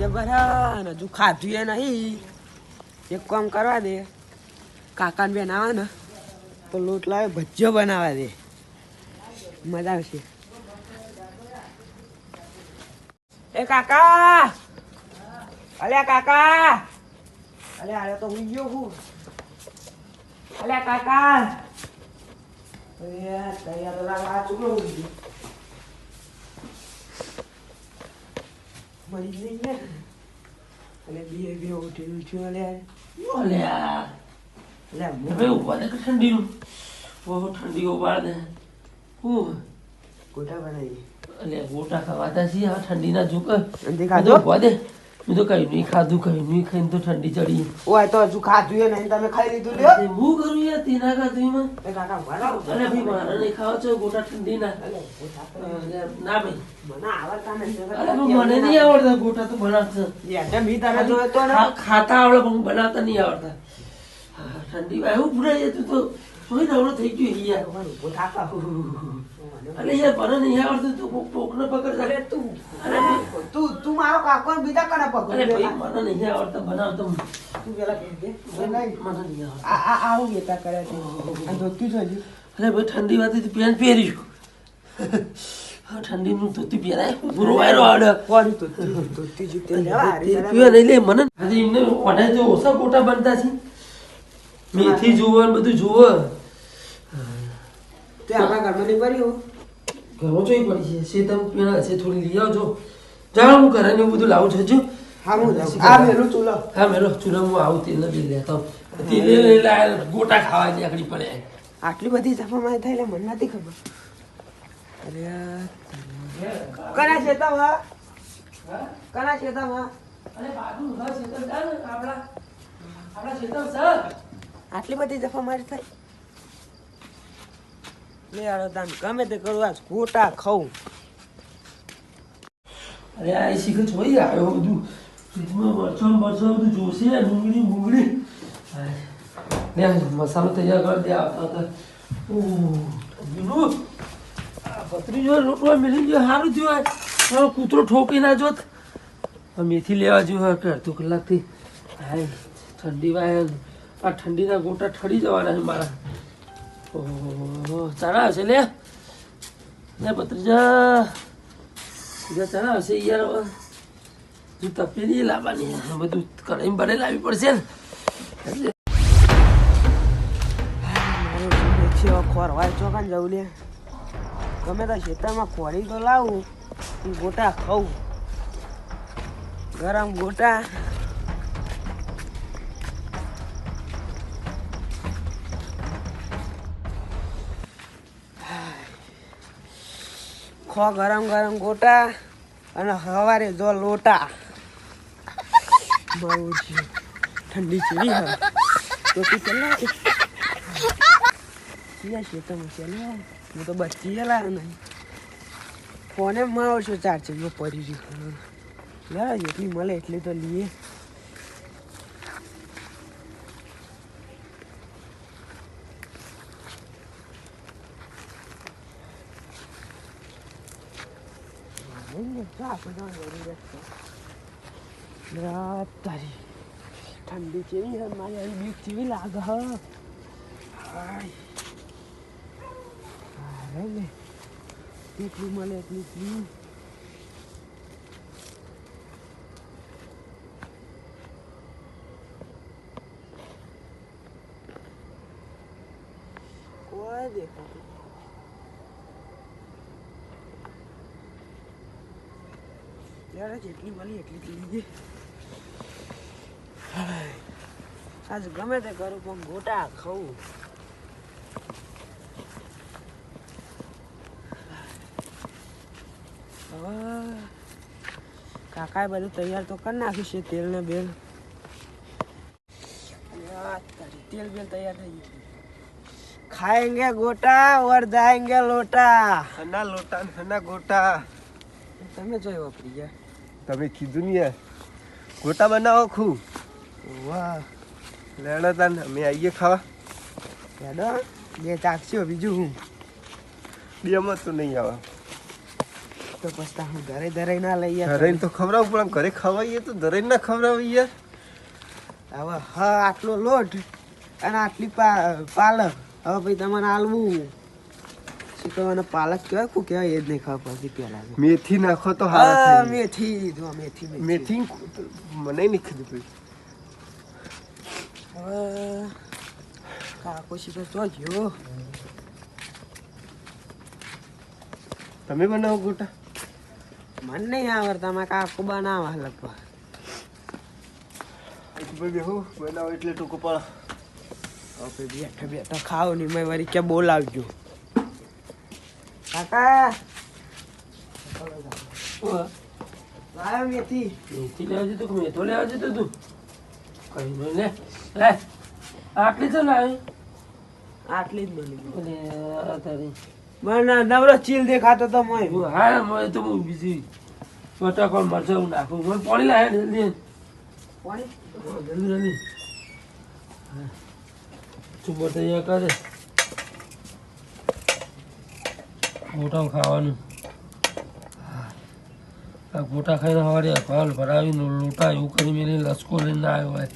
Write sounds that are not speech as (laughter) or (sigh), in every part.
જબર અને હજુ ખાધું એ નહીં. એક કામ કરવા દે. કાકાને બેન આવે ને, તો લોટ લાવે, ભજીયો બનાવવા દે. મજા આવશે. એ કાકા! અલ્યા કાકા! અલ્યા અરે તો હું ગયો હું અલ્યા કાકા! તૈયાર તૈયાર લાગે, આ ચૂકલો ઉડી ગયો. મળી જ નહીં ને અલે બે બે ઉઠી ઉઠ્યું અલ્યા અલ્યા ઊભા દે કે ઠંડીનું બહુ ઠંડી ઊભા દે હું ગોટા બનાવી અલ્યા ગોટા ખવાતા છીએ આ ઠંડીના ઝુક ઊભા દે મેં તો કઈ નહીં ખાધું કઈ નહીં ખાઈને તો ઠંડી ચડી. ઓય તો હજુ ખાધું નહીં તમે ખાઈ લીધું લ્યો. હું કરું યાર તેના ખાધું માં અરે ભાઈ મારે નહીં ખાવા છો ગોટા તો. અલ્યા, ના ભાઈ. મને આવડતા નહીં આવડતા ગોટા તો બનાવતા યાર મી તને જોયો તો ને. ખાતા આવડે પણ બનાવતા નહીં આવડતા. ઠંડી ઠંડી એવું ભૂલાઈ તું તો જોઈ ને થઈ ગયું યાર (laughs) અરે યાર મને નહીં આવડતું તું કોક કોકને પકડ અરે અરે તું અરે તું તું મારો કાકો બીજા કને અરે પકડ ભાઈ મને નહીં આવડતા બનાવતો તું પેલા કહી દે. મને નહીં આ આ આવું બેટા કરે છે. આ ધોતી છે અરે ભાઈ ઠંડી વાતી પેન પહેર્યું હા ઠંડીનું ધોતી પહેરાય. વાયરો કોની ધોતી ધોતી જીતે તે પીવા નહીં લે મને એમને ઓઢાય તો ઓછા ગોટા બનતા છે. મેથી જુઓ ને બધું જુઓ. તે આપણા ઘરમાં નહીં ભર્યું? ઘણો જોઈ પડી છે તમે પીણા છે થોડી લઈ આવજો જાણ હું ઘરે ને બધું લાવું છું જો હા આ મેલું ચૂલો હા મેરો ચૂલા હું આવું તેલ બિલ લેતો તેલ લઈ લાય ગોટા ખાવા ની આકડી પડે આટલી બધી જફામાં થાય એટલે મને નથી ખબર અરે કના છે કના ચેતાવા અરે બાજુ ઘર જા આપડા આપણા શેતર સર આટલી બધી જફા મારી થાય લે આડો ગમે તે કરું આજ ગોટા ખાઉં. અરે આ શીખર જોઈ આવ્યો બધું. ફ્રીજમાં મરચો મરચો બધું જોશે ડુંગળી ડુંગળી મસાલો તૈયાર કરી દે, આવતા હતા. સારું થયું મારો કૂતરો ઠોકી ના જોત. મેથી લેવા જેવું હોય, કે અડધો કલાકથી. હાય, ઠંડી વાય આ ઠંડીના ગોટા ઠરી જવાના છે મારા. ઓહો ચારા હશે લે. લે પત્રીજા બીજા ચારા હશે યાર તું તપેલી લાવવાની. બધું કઢાઈ બને લાવવી પડશે ને. એટલે. ખોરવાય ચોકાન જવું લે ગમે તો ખેતરમાં ખોરી તો લાવું ગોટા ખાઉં. ગરમ ગોટા. ખો ગરમ ગરમ ગોટા અને સવારે જો લોટા. મારું છે ઠંડી ચીડી હવે. તું ચલા ક્યાં છે તમે ચલો હું તો બચી ગયેલા નહીં ફોને મારો છો ચાર્જિંગમાં પડી રહ્યું લે જેટલી મળે, એટલી તો લઈએ 全然 zakıdan vereceksin. रात तारी ठंडी चली है मैं यहाँ मिर्ची भी लागा अरे ने एक रूम वाले જેટલી મળી એટલી પી આજ ગમે તે કરું પણ ગોટા ખાવું કાકાએ બધું તૈયાર તો કરી નાખ્યું છે તેલ ને બેલ तेल बेल तैयार नहीं खाएंगे गोटा और जाएंगे લોટા. ना લોટા ना ગોટા. તમે જોયો ગયા. તમે કીધું ને યાર. ગોટા બનાવો ખું વાહ. લેણો તાન અમે આવીએ ખાવા. લેડો. બે ચાકસીઓ બીજું હું. બેમાં તો નહીં આવે. તો પછી હું ઘરે ધરાઈ ના લઈ ધરાઈને તો ખવડાવું પણ આમ ઘરે ખવાઈએ તો ધરાઈને ના ખવડાવી યાર. હવે હા આટલો લોટ અને આટલી પા- પાલક. હવે ભાઈ તમારે આલવું. શું કહેવાય પાલક કહેવાય શું કહેવાય એ જ નહીં ખબર પડતી પહેલા મેથી નાખો તો હા મેથી જો મેથી મેથી. મને નહીં ખબર પડી. હવે કાકો શીખર તો જો તમે બનાવો ગોટા? મને નહીં આવડતા માં કાકો બનાવા લગભગ. બનાવો એટલે ટૂંકો પડે હવે બેઠા બેઠા ખાવ નહીં મેં વરી ક્યાં બોલાવજો. કાકા લાવ્યો મેથી મેથી લેવા જતો કે મેથો લેવા જતો તું કઈ નહીં લે લે આટલી તો લાવી આટલી જ બની તારી મને નવરો ચીલ દેખાતો તો મોય હું મળે તો. હું બીજી બટાકો મરચાં હું નાખું મને પાણી લાવે જલ્દી પાણી જલ્દી જલ્દી ચૂપો તૈયાર કરે મોટા ખાવાનું. આ ગોટા ખાઈને સવારે અખવાલ ભરાવીને લોટા એવું કરી મેલી લસકો લઈને આવ્યો હોય.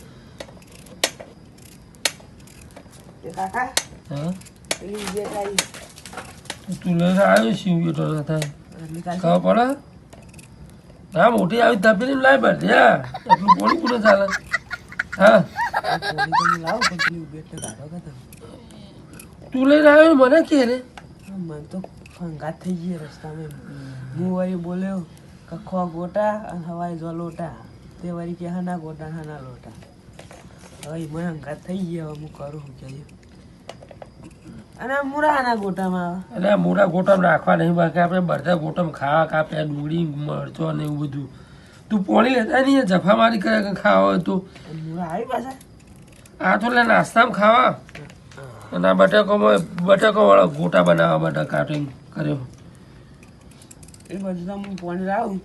તું લઈને આવ્યો શિવ બેટો ના થાય. ખબર પડે? હા મોટી આવી તપેલી લાવી બધ્યા એટલું પોણી પૂરું ચાલે. હા? તો લઈને આવ્યો મને કે રે મને તો ફંગાત થઈ ગઈ રસ્તામાં હું વળી બોલ્યો કખો ગોટા અને હવાઈ જો લોટા. તે વળી કે હાના ગોટા હા હાના લોટા. હવે મને હંગાત થઈ ગયા હવે હું કરું શું કે અને મુરાના ગોટામાં એટલે મોટા ગોટમ રાખવા નહીં બાકી આપણે બધા ગોટમ ખાવા કાપ્યા ડુંગળી મરચો ને એવું બધું. તું પોણી લેતા નહીં જફા મારી કરે કે ખાવા હોય તો? મૂળા આવી પાછા? આ તો એટલે નાસ્તામાં ખાવા. અને આ બટાકોમાં બટાકો વાળા ગોટા બનાવવા બટાકા કાટિંગ કર્યો. એ બધું હું પોણી લાવું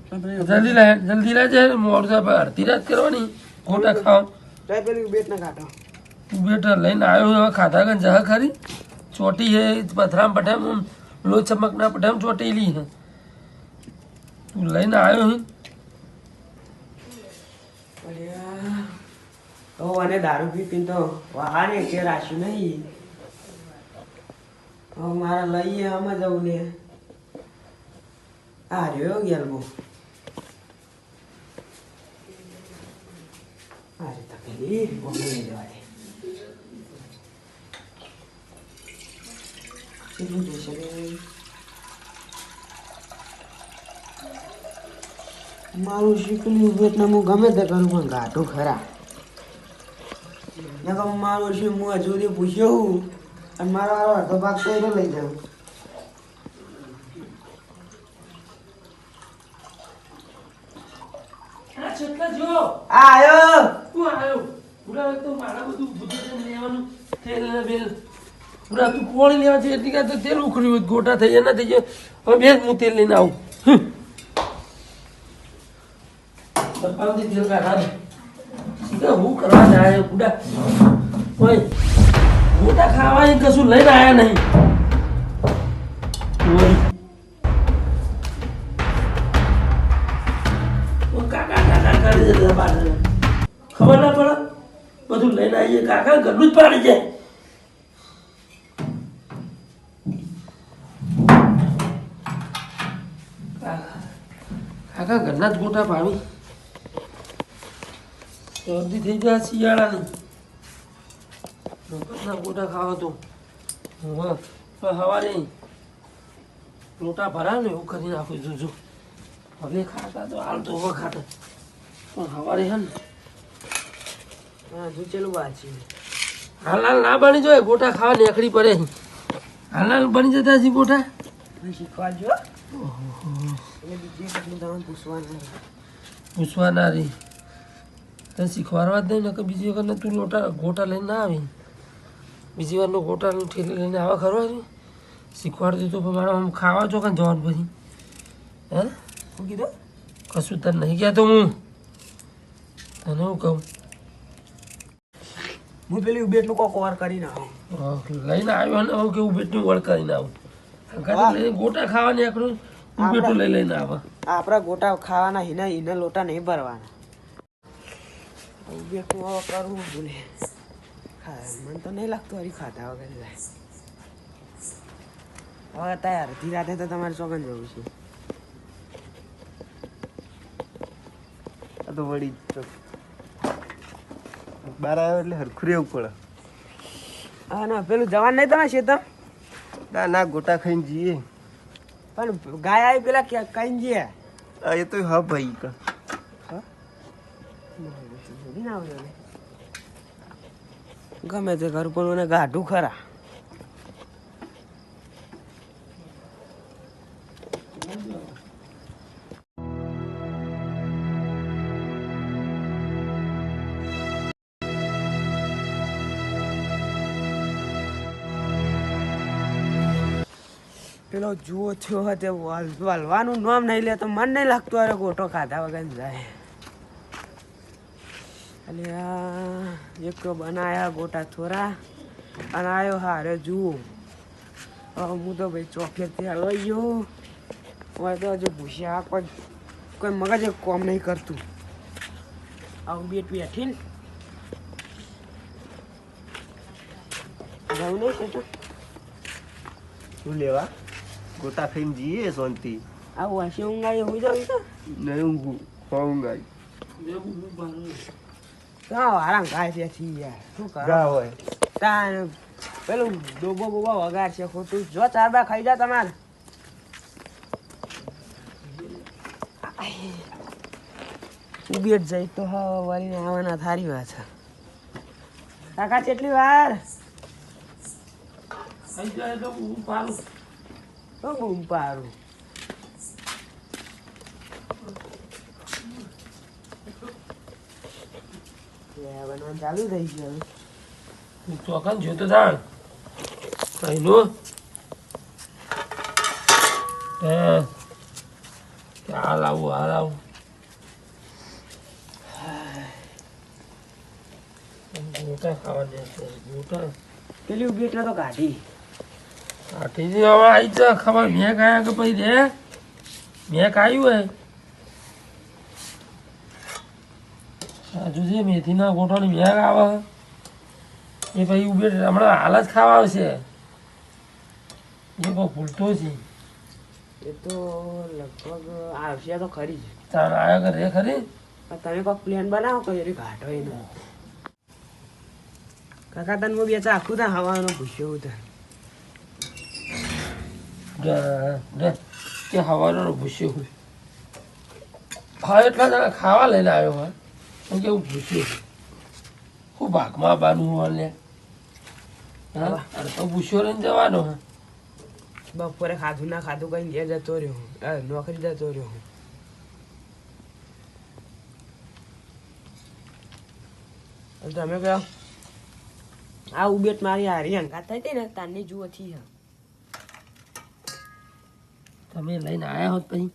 જલ્દી લે જલ્દી લેજે મોડું પછી અડધી રાત કરવાની ખોટા ખાવ. તો પેલી બેટ ના કાઢો તું બેટા લઈને આવ્યો હવે ખાધા ગન જહ ખરી? ચોટી હે પથરામ પઠામ લો ચમકના પઠામ ચોટેલી હે. તું લઈને આવ્યો હે? તો અને દારૂ પી પીને તો વાહાને કે રાખ્યું નહીં. હવે મારે લઈએ આમાં જવું ને આ રહ્યો ગેલબો આ રીતે પેલી કેટલું જોઈશે મારું શીખલું એટલે ગમે તે કરું, પણ ઘાટું ખરા. મારું શું હું હજુ પૂછ્યો. અને મારો અડધો ભાગ તો એને લઈ જાઉં. આયો તું આવ્યો. પૂરા તો મારા બધું લેવાનું તેલ બેલ પૂરા તું લેવા છે એટલી કાંઈ તો તેલ ઉખડ્યું ગોટા થઈ જાય ના થઈ ગયો હવે બેસ હું તેલ લઈને આવું. હું કરવા જાય બુડા ઓય. ગોટા ખાવા એ કશું લઈને આવ્યા નહીં? કાકા કાકા કરી ખબર ના પડે. બધું લઈને આવીએ કાકા ઘરનું જ પાડી જાય. કાકા ઘરના જ ગોટા પાવી શરદી થઈ જાય શિયાળાની. મગજના ગોટા ખાવા તો. હા પણ સવારે લોટા ભરા ને એવું કરી નાખું જોજો હવે ખાતા તો હાલ તો હવે ખાતા. પણ સવારે હે ને હા હજુ ચેલું વાંચી હાલ હાલ ના બની જોઈએ ગોટા ખાવા નીકળી પડે. હાલ હાલ બની જતા છે ગોટા? શીખવાડજો કેટલું તમે પૂછવાનું રહી તને શીખવાડવા જ નહીં નકર બીજી વખત તું લોટા ગોટા લઈને ના આવી. બીજી વારનો ગોટા ઠેલી લઈને આવા ખરો શીખવાડ દીધું પણ મારા આમ ખાવા છો કાંઈ જવાનું પછી. હે? શું કીધું કશું તને નહીં કહેતો હું. તને હું કહું? હું પેલી ઉબેટનું કોક વાર કરીને આવું લઈને આવ્યો ને કે કેવું બેટનું વળ કરીને આવું ગોટા ખાવાની નીકળું ઉબેટો લઈ લઈને આવે. આપણા ગોટા ખાવાના હિના હિના લોટા નહીં ભરવાના. ઉબેટનું કરવું ભૂલે. ખા મને તો નહીં લાગતું હરી ખાતા વગર જાય. હવે અત્યારે અડધી રાતે તો તમારે સોગન જવું છે. આ તો વળી તો બહાર આવ્યો એટલે હરખું રહેવું પડે. હા ના પેલું જવાન નહીં તમે શેતમ? ના ના ગોટા ખાઈને જઈએ. પણ ગાય આવી પેલા ક્યાં કઈ જઈએ? એ તો હા? ભાઈ કા ગમે તે કરું, પણ મને ગાઢું ખરા. પેલો જુઓ થયો હતો વાલવાનું નામ નહીં લે તો મન નહીં લાગતું, અરે ગોટો ખાધા વગર જાય. આ એક બનાયા ગોટા થોરા અને આવ્યો હારે જુઓ. હવે હું તો ભાઈ ચોફેરથી લઈ ગયો હવે તો હજુ ભૂસ્યા કોઈ કોઈ મગજ કોમ નહીં કરતું. આવું બેટ બેઠીને જવું નહીં છે શું લેવા? ગોટા ખાઈને જઈએ શાંતિ. આવું હશે ઊંઘાઈ હું જાઉં નહીં ઊંઘું ઊંઘ આવી આરામ ગાય છે થી યાર. શું કરો? ગા હોય. તાન પેલું ડોબો બોબો વગાડ છે ખોટું. જો ચાર બા ખાઈ જા તમારે. ઉબેટ જાય તો હા વળીને આવવાના થારી વાત છે કાકા કેટલી વાર? તો હું તો બૂમ પારું બનાવવાનું ચાલુ થઈ ગયું તું ચોકન જોતો કે હાલ આવું ગોટા ખાવા દે ગોટા. પેલી ઊભી તો કાઢી. આઠીથી હવે આવી જા ખબર મેં ખાયા કે પછી રે મેં ખાયું હે છે મેથીના ગોઠાની બેગ આવે. એ પછી ઉભે હમણાં હાલ જ ખાવા આવશે. એ કોઈ ભૂલતો છે. એ તો લગભગ આવશે તો ખરી જ. તાર આવ્યા કરે ખરી? તમે કોઈ પ્લેન બનાવો કોઈ એરી હોય ને કાકા તને હું બે ચા આખું તા હવાનો ભૂસ્યો. તે હવાનો ભૂસ્યો હોય હા એટલા જણા ખાવા લઈને આવ્યો હોય એમ કે હું ભૂસ્યો હું ભાગમાં બાનું હોય લે હા તો ભૂસ્યો રહીને જવાનો હા બપોરે ખાધું ના ખાધું કઈ ઘેર જતો રહ્યો હું નોકરી જતો રહ્યો હું તમે કહો આ ઉબેટ મારી હારી હંગાત થઈ હતી ને તારની જુઓ થી હા તમે લઈને આવ્યા હોત પછી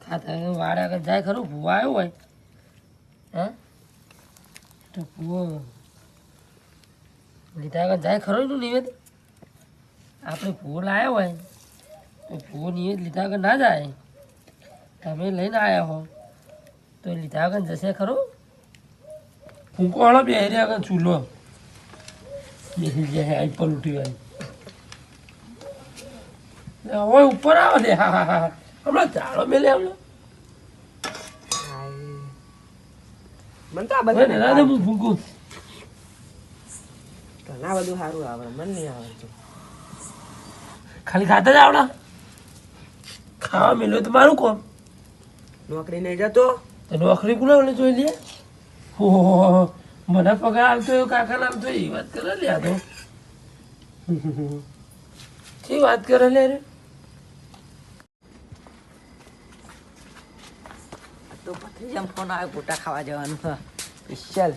ખાતા વાડે આગળ જાય ખરું ભૂવા આવ્યો હોય હા? તો કુવો. લીધા આગળ જાય ખરો નું નિવેદ? આપણે ભૂવો લાવ્યા હોય, તો ભૂવો નિવેદ લીધા આગળ ના જાય. તમે લઈને આવ્યા હો, તો લીધા આગળ જશે ખરો? ફૂંકો વાળો બે આગળ ચૂલો. બેસી જાય આઈ પર ઉઠી વાળી હવે ઉપર આવે ને હા હા હા હમણાં ચાલો મેલે હમણાં હાય. મને તો આ બધું ને રાધે હું ભૂકું ઘણા બધું સારું આવડે મને નહીં આવડતું. ખાલી ખાતા જ આવડા? ખાવા મેલ્યો તો મારું કોમ. નોકરી નહીં જતો. તો નોકરી કોને ઓલે જોઈ લે? હો મને પગાર આવતો હોય કાકા નામ તો એ વાત કરે લે આ તો. વાત કરે લે રે? તો ભત્રીજામ ફોન આવે ગોટા ખાવા જવાનું ચાલ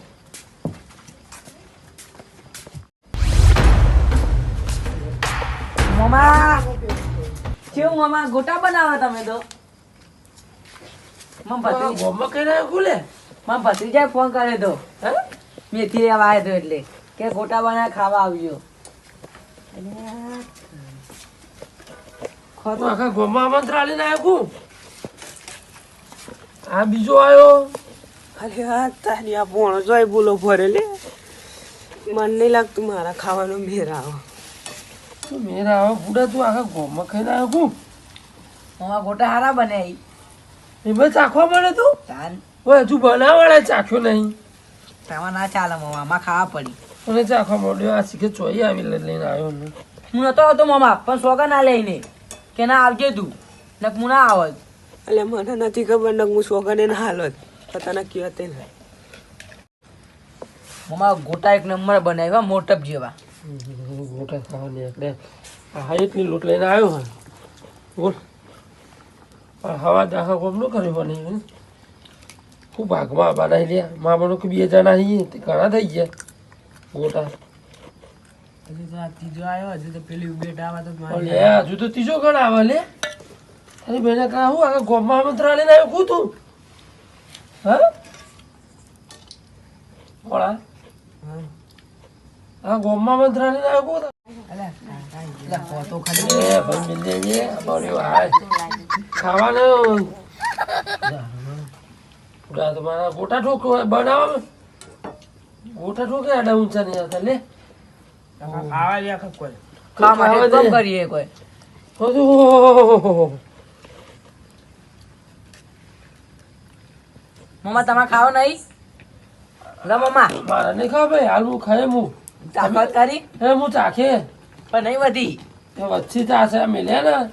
મમા કેવું મમા? ગોટા બનાવો તમે તો. મમ કઈ મમ ફોન કર્યો તો. મેથી લેવા આવ્યો તો એટલે. કે ગોટા બનાવી ખાવા આવજો. તું આખા ગોમાં આમંત્રણ આલીને આવ્યો આ બીજો આવ્યો અરે હા તારી આ પોણો જોઈ બોલો ભરે લે મને નહીં લાગતું મારા ખાવાનો મેર આવો. તું મેરા આવો? બુડા તું આખા ગોમાં ખાઈને આવ્યો કું મામા ગોટા હારા બને એ એમાં ચાખવા મળે તું? ચાલ ઓય હજુ બનાવવાળા ચાખ્યો નહીં. તામાં ના ચાલે મામા આમાં ખાવા પડી. મને ચાખવા મળ્યો આ શીખે ચોઈ આવી લઈને લઈને આવ્યો હું નતો હતો મામા પણ સોગા ના લઈને. કે ના આવજે તું. ને હું ના આવત. એટલે મને નથી ખબર ને હું સોગને ના હાલત પતા ના કયો તે ના મામા ગોટા એક નંબર બનાવ્યા મોટપ જેવા. ગોટા ખાવાની એટલે આ એટલી લોટ લઈને આવ્યો હોય. બોલ. હવા દાખા કોમ નો કર્યો બની ખૂબ ભાગમાં બનાવી લે મા બનો કે બે જણા અહીં ઘણા થઈ ગયા. ગોટા. હજુ તો આ ત્રીજો આવ્યો હજુ તો પેલી બેટ આવે તો પણ હજુ તો ત્રીજો ગણ આવે લે. અરે બેને કહા હું? આખા ગોમમાં આમંત્રણ લઈને આવ્યો કું તું હા? કોળા હા. આ ગોમમાં આમંત્રણ લઈને આવ્યો કું ખાવાનું? ગોટા ઠોક બનાવો ગોટા ઠોકે આડા ઊંચા નહીં આવતા લે ખાવા કોઈ. ખાવા દે. કરીએ કોઈ. ઓહો. મામા તમે ખાઓ નહીં? લે મામા મારે નહીં ખાવ ભાઈ હાલ હું ખાય હું તાકાત કરી. હે હું ચાખે. પણ નહીં વધી. એ વચ્ચે આ મેલ્યા ને.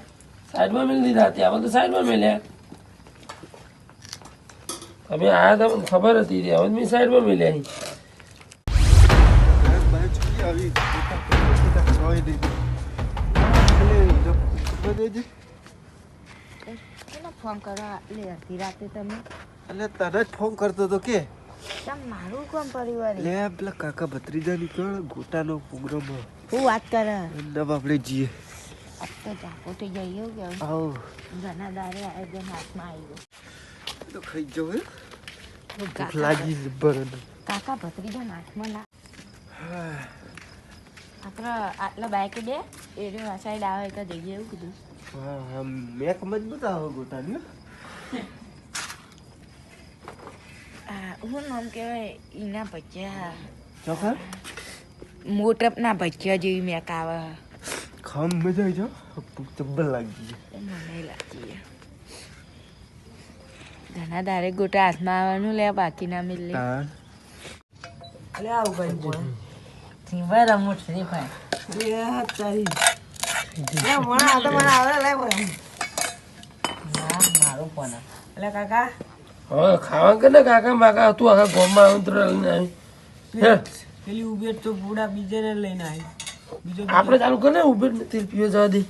સાઈડમાં મેલી દીધા ત્યાં તો સાઈડમાં મેલ્યા. તમે આયા તમને ખબર હતી તે હવે મેં સાઈડમાં મેલ્યા ફોન કરો? લે અડધી રાતે તમે. એટલે તને જ ફોન કરતો હતો કે. મારું કોણ પરિવાર લે પેલા કાકા ભત્રીજા નીકળ ગોટાનો પ્રોગ્રામ હું વાત કરે. નવ આપણે જઈએ. આજ તો થઈ જાય એવું કે? આવ. ઘણા દારે જે હાથમાં આવી ગયો. તો ખાઈ જાવ હે. ભૂખ લાગી જબર કાકા ભત્રીજા હાથમાં ના. આપણે આટલા બાઈક દે એ સાઈડ આવે કે જઈએ એવું કીધું. હા હા મેક મજબૂત આવે ગોટાની. આ હું નામ કહેવાય ઈના ભજીયા. ચોખા? મોટપના ભજીયા જેવી મેક આવે ખામ મજા જાવ. ભૂખ જબ્બર લાગી મને લાગી ઘણા દારે ગોટા હાથમાં આવવાનું લે બાકી ના મિલે એટલે આવું કઈ પણ સિંભાઈ રમવું શ્રી ભાઈ. આ તારી લે મને આ તો મને આવે લે ભાઈ. ના મારું પણ એટલે કાકા. હવે ખાવા કે ને કાકા? માકા તું આખા ગોમમાં આમંત્રણ લઈને આવી. પેલી ઉબેટ તો પૂડા બીજે લઈને આવી. આપણે ચાલુ કરે ઉભેર નથી પીવો જવા દે.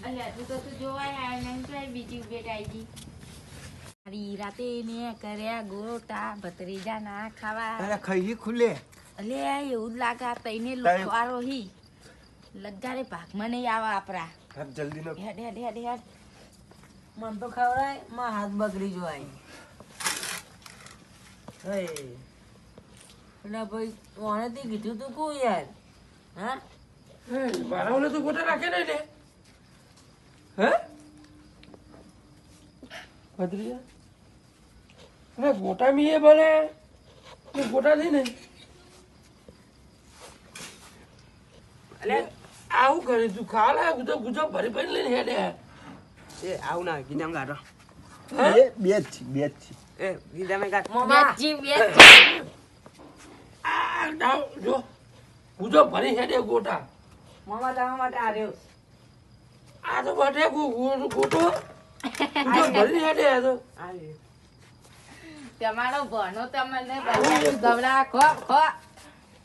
રાતે ને કર્યા ગોટા ભત્રીજા ના ખાવા. અરે ખાઈ ખુલે અલે એવું જ લાગે આ તઈને લોકવારો હી. લગારે ભાગમાં નહીં આવે આપણા. હાથ જલ્દી હેડ હેડ હેડ હેડ. મન તો ખવડાયમાં હાથ બગડી જોવાય. એટલે ભાઈ ઓનેથી કીધું તું કું યાર. હા? ઓલે તો ગોટા રાખે નહીં લે હે? ભત્રીજા અને ગોટા મી ભલે. ગોટા નહીં ને. એટલે આવું કરે તું ખાવા ગુજો ગુજો ભરી ભરી લઈને હેડે. એ આવું ના ગીનામ કાઢો બે બે જ છે બે જ આ ડાવ જો ગુજો ભરી હેડે ગોટા મામા તમારા માટે આ આ તો બટે ગોટો ગુજો ભરી હેડે આ તો તમારો ભણો તમને ગવડા ખો ખો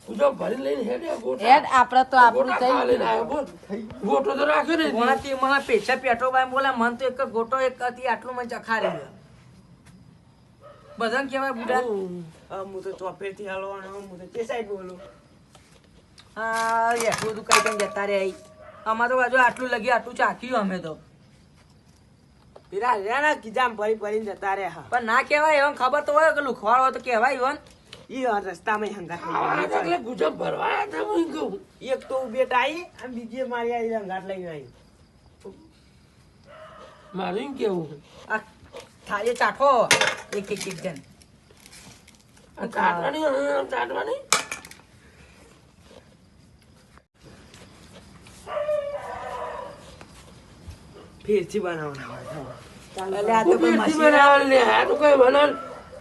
ગુજો ભરી લઈને હેડે ગોટા હેડ આપણે તો આપણું થઈ ગોટો તો રાખ્યો ને મને પેછા પેટો ભાઈ બોલા મન તો એક ગોટો એક હતી આટલું મને ચખા ગયો બધાને કહેવાય બુડા હા, તો ચોપેથી હલવાનો હું તો તે સાઈડ બોલું. હા એટલું બધું કઈ કઈ જતા રે અમારો તો બાજુ આટલું લગી આટલું ચાખ્યું અમે તો. પેલા રહ્યા ને ભરી ભરીને જતા રહ્યા હા. પણ ના કહેવાય એવન ખબર તો હોય કે લુખવાડ હોય તો કહેવાય એવન ઈ રસ્તામાં થઈ એટલે ગુજો ભરવા હતા હું કહું. એક તો આવી અને બીજી મારી આવી હંગાત લઈને આવી મારું કેવું? થાળીએ ચાખો. એક એક એક જણ. ચાટવાની ચાટવાની? ફેરથી બનાવવાના એટલે તો ફેરથી બનાવે લે આ તો કોઈ બનાવે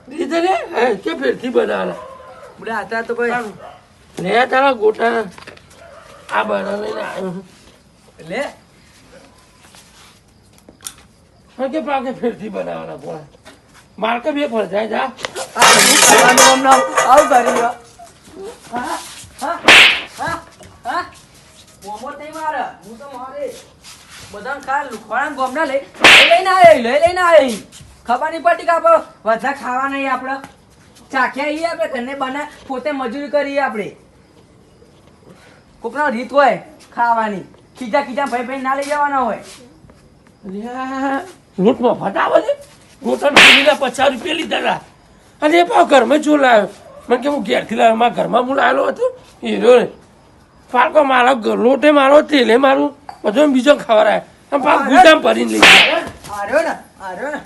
દીધે લે હે, કે ફેરથી બનાવે બુડા હતા તો કોઈ લે તારા ગોટા. આ બનાવીને લે. હા કે પાકે ફેરથી બનાવવાના કોણ માર્કે બે ફળ જાય જા. આવ કરી હા હા હા હા મોમો નહીં મારે હું તો મારે બધા ખા લુખવાડા ગોમના લઈ લઈ લઈને આવે લઈ લઈને આવી ખબર નહીં પડતી કે આપણે બધા ખાવા નહીં આપણે ચાખ્યા ઈ આપણે ઘરને બના પોતે મજૂરી કરીએ આપણે કોકનો રીત હોય ખાવાની. ખીજા ખીજા ભાઈ ભાઈ ના લઈ જવાના હોય. લૂંટમાં ફટાવો ને લૂંટણ પેલીના પચાસ રૂપિયા લીધા હતા. અને એ પણ ઘરમાં જો લાવ્યો મને કે હું ઘેરથી લાવ્યો મારા ઘરમાં હું લાવેલો હતો. હીરો ને. પાકો મારો લોટે મારો તેલે મારું. બધો બીજો ખવડાય. આમ પાક ગુદામ ભરીને લઈ ગયા. આર્યો ને આર્યો ને.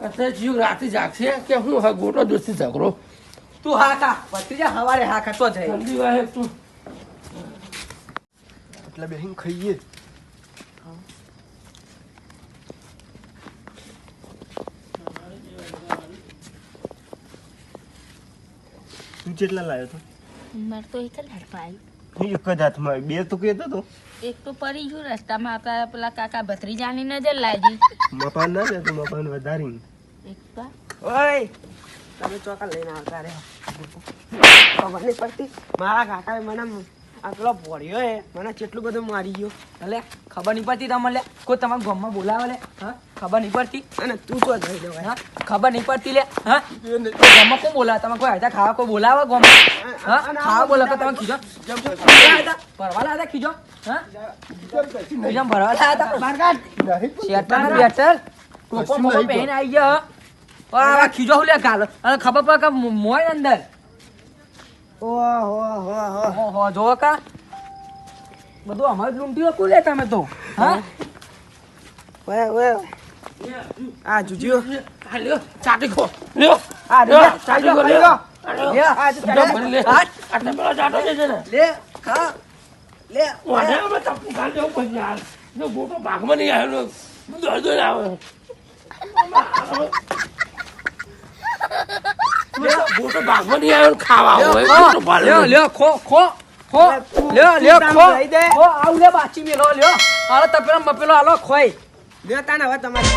અત્યારે જીવ રાતે જાગશે કે હું હા ગોટો દોસ્તી ઝઘડો. તું હા ખા ભત્રીજા હવારે હા ખા તો જાય ઠંડી વાહે તું. એટલે બેહીને ખાઈએ. તું કેટલા લાવ્યો તો? મારે તો એક જ હાથમાં એક આવ્યું જ હાથમાં આવ્યું. બે તો કહેતો તો. એક તો પડી ગયું રસ્તામાં આપણા પેલા કાકા ભત્રીજાની નજર લાગી. મપાન ના ને તો મપાન વધારી એક તો ઓય! તમે ચોકા લઈને આવતા રહે. ખબર નહીં પડતી. મારા કાકાએ મને આટલો ભોળ્યો એ મને કેટલું બધું મારી ગયો. અલે ખબર નહીં પડતી તમને. લે કોઈ તમારા ગામમાં બોલાવે લે હા? ખબર નહીં પડતી. અને તું તો જઈ દો હા? ખબર નહીં પડતી લે હા? ગામમાં કોણ બોલાવે? તમે કોઈ આવ્યા ખાવા કોઈ બોલાવે ગામમાં? હા? ખાવા બોલાવે તમે ખીજો. ભરવા લાવ્યા હતા? ખીજો? હા? ખીજો ભરવા લાવ્યા હતા? શેટર બેટર ટોપો બોપો પહેરીને આવી ગયો. ખીજો હું લે ગાલ? અને ખબર પડે કે મોય અંદર. ઓહ હો હો હો હો હો જો કા. બધું અમારે લૂંટી કોણ લે તમે તો? હા? ઓય ઓય. આ જુજીઓ લ્યો ચાટી ખો. લ્યો. આ રે ચાટી ખો લ્યો. લે આ જો લે. હા. આટલા ચાટો દેજે ને? લે ખા લે વાંધે અમે ચપ્પુ ખાલી દેવું પછી યાર જો ગોટો ભાગમાં નહીં દોડ દોડ આવે. ગોટો ભાગમાં નહીં આવ્યો ખાવા હોય લ્યો લ્યો ખો ખો ખો. લ્યો લ્યો ખો. ખો આવ લે બાચી મેલો લ્યો. આલો તપેલા મપેલો આલો ખોય લ્યો તાને હવે તમારી